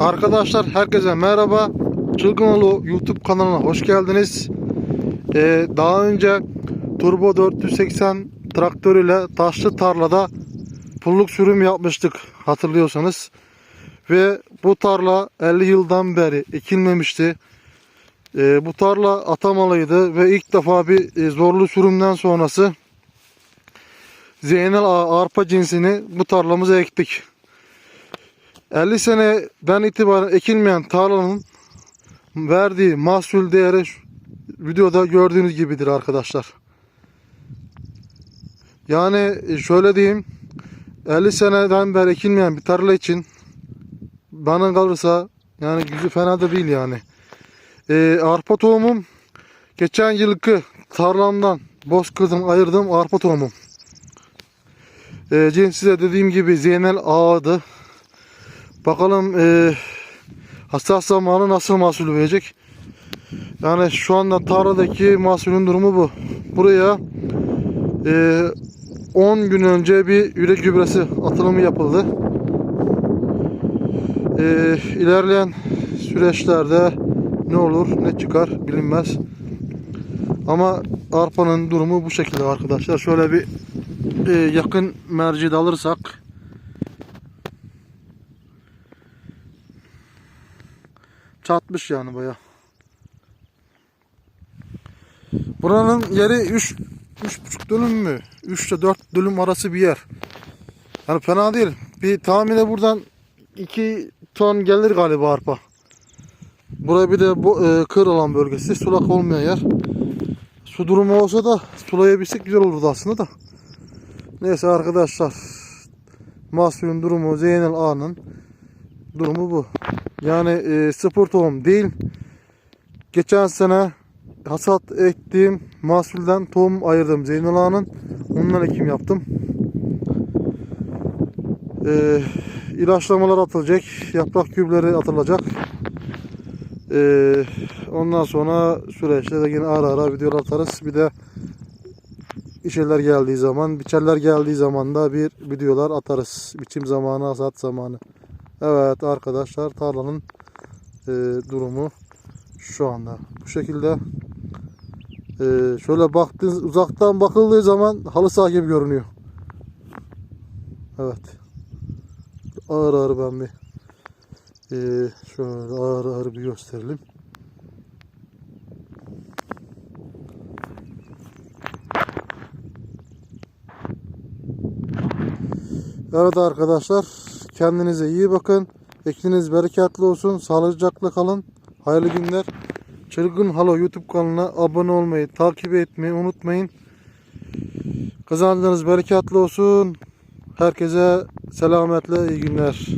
Arkadaşlar herkese merhaba. Çılgınoğlu YouTube kanalına hoş geldiniz. Ee, daha önce Turbo 480 traktörüyle taşlı tarlada pulluk sürüm yapmıştık hatırlıyorsanız. Ve bu tarla 50 yıldan beri ekilmemişti. Ee, bu tarla atamalıydı ve ilk defa bir e, zorlu sürümden sonrası Zeynel Ağa arpa cinsini bu tarlamıza ektik. 50 seneden itibaren ekilmeyen tarlanın verdiği mahsul değeri videoda gördüğünüz gibidir arkadaşlar. Yani e, şöyle diyeyim 50 seneden beri ekilmeyen bir tarla için bana kalırsa yani gücü fena da değil yani. Ee, arpa tohumum geçen yılki tarlamdan bozkırdım ayırdım arpa tohumum. Ee, cinsi de dediğim gibi Zeynel Ağa'dı. Bakalım e, hassas zamanı nasıl mahsul verecek. Yani şu anda tarladaki mahsulün durumu bu. Buraya e, 10 gün önce bir ürek gübresi atılımı yapıldı. E, ilerleyen süreçlerde ne olur ne çıkar bilinmez. Ama arpanın durumu bu şekilde arkadaşlar. Şöyle bir e, yakın merci de alırsak çatmış yani baya. Buranın yeri 3 3,5 dönüm mü? 3 ile 4 dönüm arası bir yer. Yani fena değil. Bir tahmine buradan 2 ton gelir galiba arpa. Buraya bir de bu e, kır alan bölgesi. Sulak olmayan yer. Su durumu olsa da sulayabilsek güzel olurdu aslında da. Neyse arkadaşlar. Mahsulün durumu Zeynel Ağa'nın durumu bu. Yani e, sıfır tohum değil. Geçen sene hasat ektiğim mahsulden tohum ayırdım Zeynel Ağa'nın. Ondan ekim yaptım. E, ilaçlamalar atılacak. Yaprak küpleri atılacak. E, ondan sonra süreçte de yine ara ara videolar atarız. Bir de işeler geldiği zaman, biçerler geldiği zaman da bir videolar atarız. Biçim zamanı, hasat zamanı. Evet arkadaşlar tarlanın e, durumu şu anda. Bu şekilde e, şöyle baktığınız uzaktan bakıldığı zaman halı saha gibi görünüyor. Evet. Ağır ağır ben bir e, şöyle ağır ağır bir gösterelim. Evet arkadaşlar kendinize iyi bakın. Ekiniz bereketli olsun. Sağlıcakla kalın. Hayırlı günler. Çılgın Halo YouTube kanalına abone olmayı, takip etmeyi unutmayın. Kazancınız bereketli olsun. Herkese selametle iyi günler.